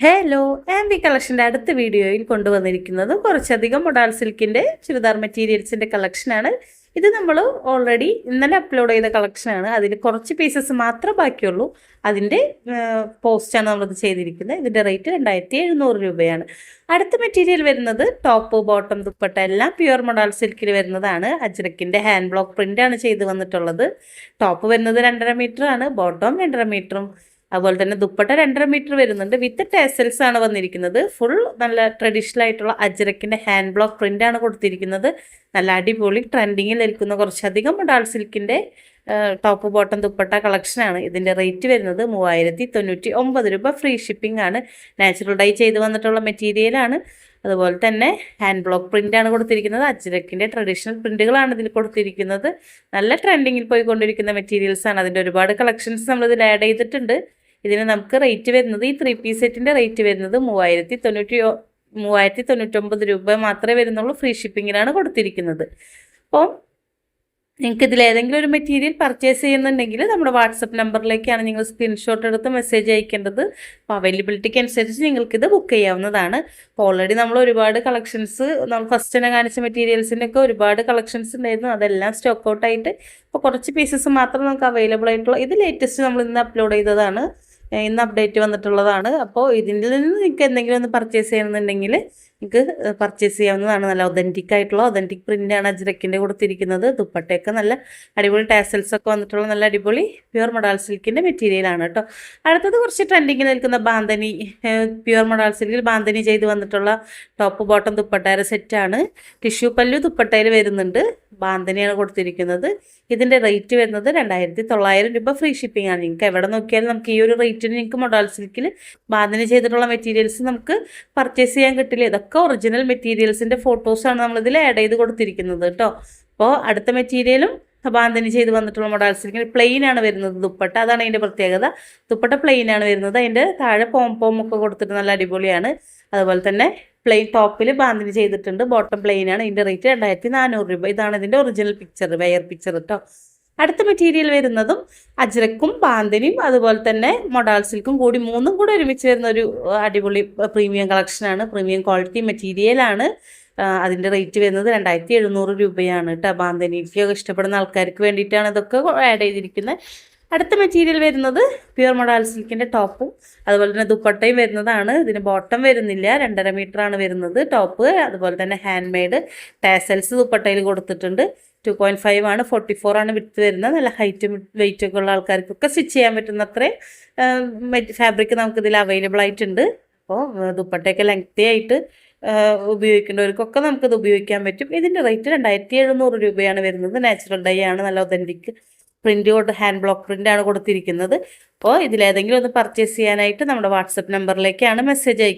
Hello ആംബി കളക്ഷന്റെ അടുത്ത വീഡിയോയിൽ കൊണ്ടുവന്നിരിക്കുന്നത് കുറച്ചധികം മൊഡാൾ സിൽക്കിന്റെ ചുരിദാർ മെറ്റീരിയൽസിന്റെ കളക്ഷനാണ് ഇത് നമ്മൾ ഓൾറെഡി ഇന്നലെ അപ്ലോഡ് ചെയ്ത കളക്ഷനാണ് അതിൽ കുറച്ച് പീസസ് മാത്രമേ ബാക്കിയുള്ളൂ. അതിന്റെ പോസ്റ്റാണ് നമ്മളിത് ചെയ്തിരിക്കുന്നത്. ഇതിന്റെ റേറ്റ് രണ്ടായിരത്തി എഴുന്നൂറ് രൂപയാണ്. അടുത്ത മെറ്റീരിയൽ വരുന്നത് ടോപ്പ് ബോട്ടം ദുപ്പട്ട എല്ലാം പ്യുവർ മൊഡാൾ സിൽക്കിൽ വരുന്നതാണ്. അജ്രക്കിന്റെ ഹാൻഡ് ബ്ലോക്ക് പ്രിന്റാണ് ചെയ്ത് വന്നിട്ടുള്ളത്. ടോപ്പ് വരുന്നത് രണ്ടര മീറ്ററാണ് ബോട്ടം രണ്ടര മീറ്ററും അതുപോലെ തന്നെ ദുപ്പട്ട രണ്ടര മീറ്റർ വരുന്നുണ്ട്. വിത്ത് ടെസൽസ് ആണ് വന്നിരിക്കുന്നത്. ഫുൾ നല്ല ട്രഡീഷണൽ ആയിട്ടുള്ള അജ്രക്കിന്റെ ഹാൻഡ് ബ്ലോക്ക് പ്രിന്റ് ആണ് കൊടുത്തിരിക്കുന്നത്. നല്ല അടിപൊളി ട്രെൻഡിങ്ങിൽ നിൽക്കുന്ന കുറച്ചധികം ഡാൾ സിൽക്കിന്റെ ടോപ്പ് ബോട്ടം ദുപ്പട്ട കളക്ഷനാണ് ഇതിന്റെ റേറ്റ് വരുന്നത് മൂവായിരത്തി തൊണ്ണൂറ്റി ഒമ്പത് രൂപ. ഫ്രീ ഷിപ്പിംഗ് ആണ്. നാച്ചുറൽ ഡൈ ചെയ്ത് വന്നിട്ടുള്ള മെറ്റീരിയലാണ് അതുപോലെ തന്നെ ഹാൻഡ് ബ്ലോക്ക് പ്രിന്റ് ആണ് കൊടുത്തിരിക്കുന്നത്. അജ്രക്കിന്റെ ട്രഡീഷണൽ പ്രിന്റുകളാണ് ഇതിൽ കൊടുത്തിരിക്കുന്നത്. നല്ല ട്രെൻഡിങ്ങിൽ പോയിക്കൊണ്ടിരിക്കുന്ന മെറ്റീരിയൽസ് ആണ്. അതിന്റെ ഒരുപാട് കളക്ഷൻസ് നമ്മളിതിൽ ആഡ് ചെയ്തിട്ടുണ്ട്. ഇതിന് നമുക്ക് റേറ്റ് വരുന്നത് ഈ ത്രീ പീസ് സെറ്റിന്റെ റേറ്റ് വരുന്നത് മൂവായിരത്തി തൊണ്ണൂറ്റി മൂവായിരത്തി തൊണ്ണൂറ്റൊമ്പത് രൂപ മാത്രമേ വരുന്നുള്ളൂ ഫ്രീ ഷിപ്പിങ്ങിനാണ് കൊടുത്തിരിക്കുന്നത്. അപ്പോൾ നിങ്ങൾക്ക് ഇതിൽ ഏതെങ്കിലും ഒരു മെറ്റീരിയൽ പർച്ചേസ് ചെയ്യുന്നുണ്ടെങ്കിൽ നമ്മുടെ വാട്സപ്പ് നമ്പറിലേക്കാണ് നിങ്ങൾ സ്ക്രീൻഷോട്ട് എടുത്ത് മെസ്സേജ് അയക്കേണ്ടത്. അപ്പോൾ അവൈലബിലിറ്റിക്ക് അനുസരിച്ച് നിങ്ങൾക്കിത് ബുക്ക് ചെയ്യാവുന്നതാണ്. അപ്പോൾ ഓൾറെഡി നമ്മൾ ഒരുപാട് കളക്ഷൻസ് നമ്മൾ ഫസ്റ്റ് തന്നെ കാണിച്ച മെറ്റീരിയൽസിന്റെയൊക്കെ ഒരുപാട് കളക്ഷൻസ് ഉണ്ടായിരുന്നു. അതെല്ലാം സ്റ്റോക്ക് ഔട്ടായിട്ട് ഇപ്പോൾ കുറച്ച് പീസസ് മാത്രം നമുക്ക് അവൈലബിൾ ആയിട്ടുള്ള ഇത് ലേറ്റസ്റ്റ് നമ്മൾ ഇന്ന് അപ്ലോഡ് ചെയ്തതാണ്. ഇന്ന് അപ്ഡേറ്റ് വന്നിട്ടുള്ളതാണ്. അപ്പോൾ ഇതിൽ നിന്ന് നിങ്ങൾക്ക് എന്തെങ്കിലും ഒന്ന് പർച്ചേസ് ചെയ്യണമെന്നുണ്ടെങ്കിൽ നിങ്ങൾക്ക് പർച്ചേസ് ചെയ്യാവുന്നതാണ്. നല്ല ഒതന്റിക് ആയിട്ടുള്ള ഒതന്റിക് പ്രിന്റാണ് അജ്രക്കിന്റെ കൊടുത്തിരിക്കുന്നത്. ദുപ്പട്ടയൊക്കെ നല്ല അടിപൊളി ടാസൽസ് ഒക്കെ വന്നിട്ടുള്ള നല്ല അടിപൊളി പ്യുവർ മൊഡാൾ സിൽക്കിന്റെ മെറ്റീരിയലാണ് കേട്ടോ അടുത്തത് കുറച്ച് ട്രെൻഡിങ്ങിൽ നിൽക്കുന്ന ബാന്തനി പ്യുവർ മൊഡാൾ സിൽക്കിൽ ബാന്തനി ചെയ്ത് വന്നിട്ടുള്ള ടോപ്പ് ബോട്ടം ദുപ്പട്ടയുടെ സെറ്റാണ് ടിഷ്യൂ പല്ലു ദുപ്പട്ടയിൽ വരുന്നുണ്ട്. ബാന്തനിയാണ് കൊടുത്തിരിക്കുന്നത്. ഇതിന്റെ റേറ്റ് വരുന്നത് രണ്ടായിരത്തി തൊള്ളായിരം രൂപ ഫ്രീ ഷിപ്പിംഗ് ആണ്. നിങ്ങൾക്ക് എവിടെ നോക്കിയാലും നമുക്ക് ഈ ഒരു റേറ്റിന് നിങ്ങൾക്ക് മൊഡാൾ സിൽക്കിൽ ബാന്തനി ചെയ്തിട്ടുള്ള മെറ്റീരിയൽസ് നമുക്ക് പർച്ചേസ് ചെയ്യാൻ കിട്ടില്ല. ഇതൊക്കെ ഒറിജിനൽ മെറ്റീരിയൽസിന്റെ ഫോട്ടോസാണ് നമ്മളിതിൽ ആഡ് ചെയ്ത് കൊടുത്തിരിക്കുന്നത് കേട്ടോ അപ്പോൾ അടുത്ത മെറ്റീരിയലും ബാന്തനി ചെയ്ത് വന്നിട്ടുള്ള മോഡൽസ് സിൽക്കിന് പ്ലെയിൻ ആണ് വരുന്നത് ദുപ്പട്ട. അതാണ് അതിന്റെ പ്രത്യേകത. ദുപ്പട്ട പ്ലെയിൻ ആണ് വരുന്നത്. അതിന്റെ താഴെ പോം പോം ഒക്കെ കൊടുത്തിട്ട് നല്ല അടിപൊളിയാണ്. അതുപോലെ തന്നെ പ്ലെയിൻ ടോപ്പിൽ ബാന്തിനി ചെയ്തിട്ടുണ്ട്. ബോട്ടം പ്ലെയിൻ ആണ്. ഇതിന്റെ റേറ്റ് രണ്ടായിരത്തി നാനൂറ് രൂപ. ഇതാണ് ഇതിന്റെ ഒറിജിനൽ പിക്ചർ വെയർ പിക്ചർ കേട്ടോ അടുത്ത മെറ്റീരിയൽ വരുന്നതും അജ്രക്കും ബാന്തിനിയും അതുപോലെ തന്നെ മൊഡാൾ സിൽക്കും കൂടി മൂന്നും കൂടി ഒരുമിച്ച് വരുന്ന ഒരു അടിപൊളി പ്രീമിയം കളക്ഷനാണ് പ്രീമിയം ക്വാളിറ്റി മെറ്റീരിയലാണ് അതിന്റെ റേറ്റ് വരുന്നത് രണ്ടായിരത്തി എഴുന്നൂറ് രൂപയാണ് കേട്ടോ. പാന്തനിക്കൊക്കെ ഇഷ്ടപ്പെടുന്ന ആൾക്കാർക്ക് വേണ്ടിയിട്ടാണ് ഇതൊക്കെ ആഡ് ചെയ്തിരിക്കുന്നത് അടുത്ത മെറ്റീരിയൽ വരുന്നത് പ്യുർ മൊഡാൽ സിൽക്കിന്റെ ടോപ്പും അതുപോലെ തന്നെ ദുപ്പട്ടയും വരുന്നതാണ്. ഇതിന് ബോട്ടം വരുന്നില്ല. രണ്ടര മീറ്റർ ആണ് വരുന്നത് ടോപ്പ് അതുപോലെ തന്നെ ഹാൻഡ് മെയ്ഡ് ടാസൽസ് ദുപ്പട്ടയിൽ കൊടുത്തിട്ടുണ്ട്. ടു പോയിന്റ് ഫൈവ് ആണ്. ഫോർട്ടി ഫോർ ആണ് വിട്ട് വരുന്നത്. നല്ല ഹൈറ്റും വെയിറ്റും ഒക്കെ ഉള്ള ആൾക്കാർക്കൊക്കെ സ്റ്റിച്ച് ചെയ്യാൻ പറ്റുന്ന അത്രയും ഫാബ്രിക് നമുക്കിതിൽ അവൈലബിൾ ആയിട്ടുണ്ട്. അപ്പോൾ ദുപ്പട്ടയൊക്കെ ലെങ്തി ആയിട്ട് ഉപയോഗിക്കേണ്ടവർക്കൊക്കെ നമുക്കിത് ഉപയോഗിക്കാൻ പറ്റും. ഇതിന്റെ റേറ്റ് രണ്ടായിരത്തി എഴുന്നൂറ് രൂപയാണ് വരുന്നത്. നാച്ചുറൽ ഡൈ ആണ്. നല്ല ഒതന്റിക് പ്രിന്റ് കൊണ്ട് ഹാൻഡ് ബ്ലോക്ക് പ്രിന്റ് ആണ് കൊടുത്തിരിക്കുന്നത്. അപ്പോൾ ഇതിലേതെങ്കിലും ഒന്ന് പർച്ചേസ് ചെയ്യാനായിട്ട് നമ്മുടെ വാട്സപ്പ് നമ്പറിലേക്കാണ് മെസ്സേജ്